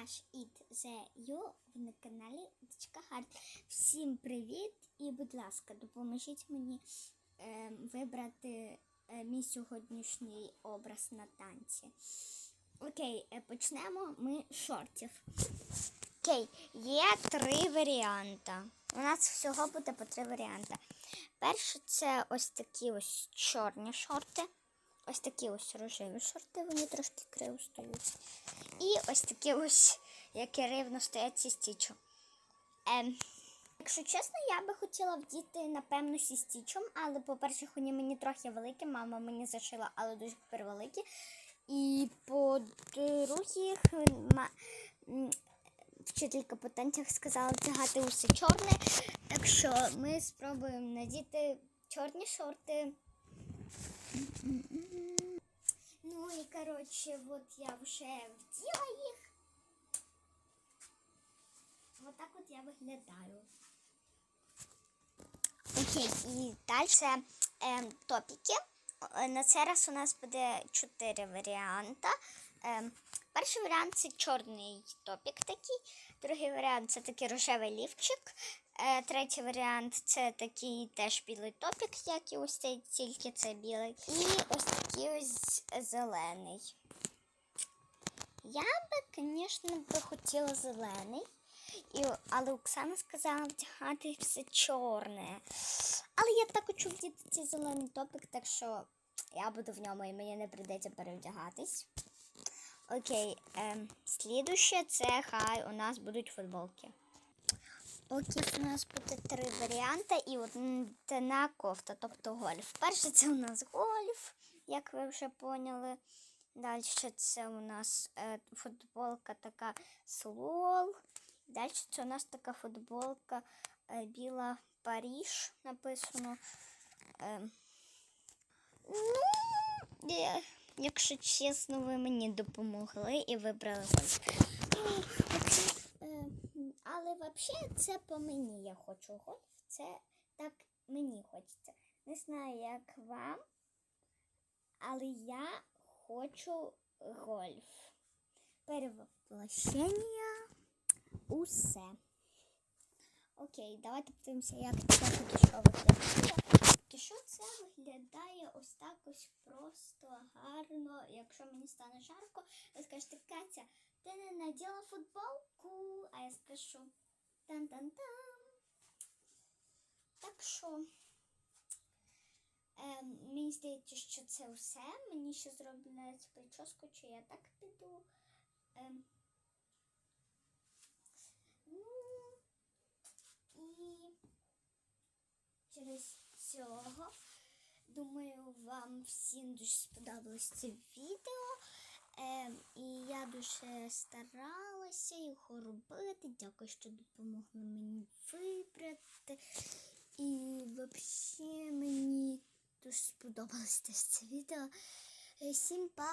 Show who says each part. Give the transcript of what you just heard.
Speaker 1: Dash It The You на каналі Дочка Харт. Всім привіт і, будь ласка, допоможіть мені е, вибрати е, мій сьогоднішній образ на танці. Окей, е, почнемо ми з шортів. Окей, є три варіанти. У нас всього буде по три варіанти. Перше, це ось такі ось чорні шорти. Ось такі ось рожеві шорти, вони трошки криво стоять. І ось такі ось, які рівно стоять ці стічу. Ем, якщо чесно, я би хотіла вдіти, напевно, зі стічом, але, по-перше, вони мені трохи великі, мама мені зашила, але дуже тепер великі. І по-друге, вчителька по танцях сказала вдягати усе чорне. Так що ми спробуємо надіти чорні шорти. Ну і коротше, от я вже вділа їх. Вот так от я виглядаю. Окей, і далі ем, топіки. Е, На цей раз у нас буде чотири варіанти. Ем, перший варіант це чорний топік такий. Другий варіант це такий рожевий лівчик. Е, третій варіант це такий теж білий топік, як і ось цей, тільки це білий. І ось такий ось зелений. Я би, звісно, би хотіла зелений. І, але Оксана сказала вдягати все чорне. Але я так хочу вдіти цей зелений топик, так що я буду в ньому і мені не прийдеться перевдягатись. Окей, ем, слідуще це хай у нас будуть футболки. Окей, у нас буде три варіанти і одна кофта, тобто гольф. Перше це у нас гольф, як ви вже поняли. Далі це у нас е, футболка така слол. Далі це у нас така футболка е, біла Паріж написано. Е, ну, якщо чесно, ви мені допомогли і вибрали гольф. Е, але взагалі це по мені я хочу гольф. Це так мені хочеться. Не знаю, як вам, але я хочу гольф. Перевоплощення усе. Окей, давайте подивимося, як це поки виглядає. Поки що це виглядає ось так ось просто гарно. Якщо мені стане жарко, ви скажете, Катя, ти не наділа футболку, а я скажу тан-тан-тан. Так що. Ем, мені здається, що це все. Мені ще зроблять прическу, чи я так піду. Ем, ну, і через цього, думаю, вам всім дуже сподобалось це відео. Ем, і я дуже старалася його робити. Дякую, що допомогли мені вибрати. І взагалі мені дуже сподобалось це відео. Е, Всім па!